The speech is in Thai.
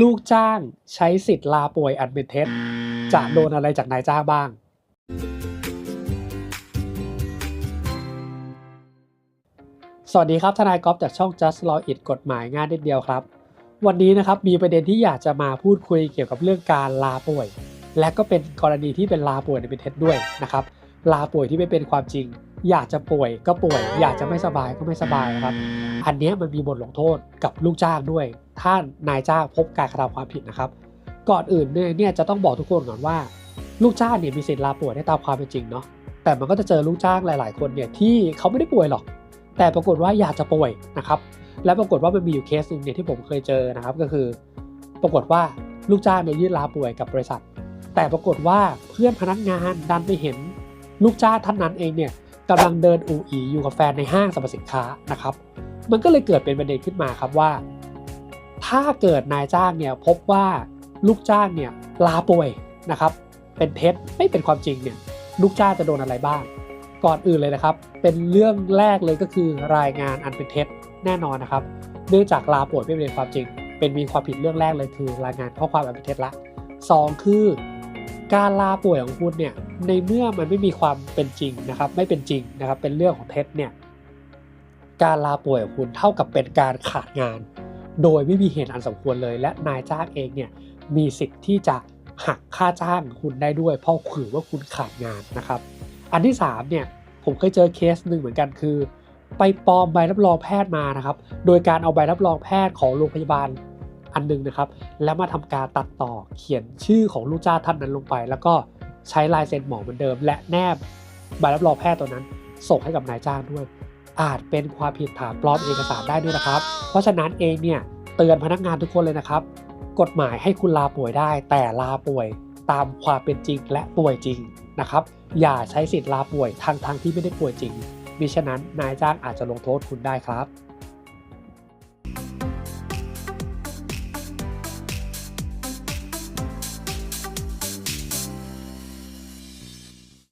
ลูกจ้างใช้สิทธิ์ลาป่วยอันเป็นเท็จจะโดนอะไรจากนายจ้างบ้าง สวัสดีครับ ทนายกอล์ฟจากช่อง just law it กฎหมายง่ายนิดเดียวครับ วันนี้นะครับมีประเด็นที่อยากจะมาพูดคุยเกี่ยวกับเรื่องการลาป่วย และก็เป็นกรณีที่เป็นลาป่วยในเป็นเท็จด้วยนะครับ ลาป่วยที่ไม่เป็นความจริง อยากจะป่วยก็ป่วย อยากจะไม่สบายก็ไม่สบายนะครับ อันเนี้ยมันมีบทลงโทษกับลูกจ้างด้วย ถ้านายจ้างพบการกระทำความผิดนะครับ ก่อนอื่นเนี่ยเนี่ยจะต้องบอกทุกคนก่อนว่า ลูกจ้างเนี่ยมีสิทธิ์ลาป่วยได้ตามความเป็นจริงเนาะแต่มันก็จะเจอลูกจ้างหลาย ๆ คนเนี่ยที่เขาไม่ได้ป่วยหรอก แต่ปรากฏว่าอยากจะป่วยนะครับ และปรากฏว่ามันมีอยู่เคสหนึ่งเนี่ยที่ผมเคยเจอนะครับก็คือ ปรากฏว่าลูกจ้างเนี่ยยื่นลาป่วยกับบริษัท แต่ปรากฏว่าเพื่อนพนักงานดันไปเห็นลูกจ้างท่านนั้นเองเนี่ย กำลังเดินอูอีอยู่กับแฟนในห้างสรรพสินค้านะครับ มันก็เลยเกิดเป็นประเด็นขึ้นมาครับว่า ถ้าเกิดนายจ้างเนี่ยพบว่าลูกจ้างเนี่ยลาป่วยนะครับเป็นเท็จไม่เป็นความจริงเนี่ยลูกจ้างจะโดนอะไรบ้าง ก่อนอื่นเลยนะครับ เป็นเรื่องแรกเลยก็คือรายงานอันเป็นเท็จแน่นอนนะครับ เนื่องจากลาป่วยไม่เป็นความจริง เป็นมีความผิดเรื่องแรกเลยคือ รายงานข้อความอันเป็นเท็จละสองคือ การลาป่วยของคุณเนี่ย ในเมื่อมันไม่มีความเป็นจริงนะครับ ไม่เป็นจริงนะครับ เป็นเรื่องของเท็จเนี่ย การลาป่วยของคุณเท่ากับเป็นการขาดงาน โดยไม่มีเหตุอันสมควรเลย และนายจ้างเองเนี่ยมีสิทธิ์ที่จะหักค่าจ้างคุณได้ด้วย เพราะถือว่าคุณขาดงานนะครับ อันที่3เนี่ยผมเคยเจอเคสหนึ่งเหมือนกันคือ ไปปลอมใบรับรองแพทย์มานะครับ โดยการเอาใบรับรองแพทย์ของโรงพยาบาลอันหนึงนะครับ แล้วมาทำการตัดต่อเขียนชื่อของลูกจ้างท่านนั้นลงไป แล้วก็ ใช้ลายเซ็นหมอเหมือนเดิม และแนบใบรับรองแพทย์ตัวนั้น ส่งให้กับนายจ้างด้วย อาจเป็นความผิดฐานปลอมเอกสารได้ด้วยนะครับ เพราะฉะนั้นเองเนี่ยเตือนพนักงานทุกคนเลยนะครับ กฎหมายให้คุณลาป่วยได้ แต่ลาป่วยตามความเป็นจริงและป่วยจริงนะครับ อย่าใช้สิทธิ์ลาป่วยทางทางที่ไม่ได้ป่วยจริงมิฉะนั้นนายจ้างอาจจะลงโทษคุณได้ครับ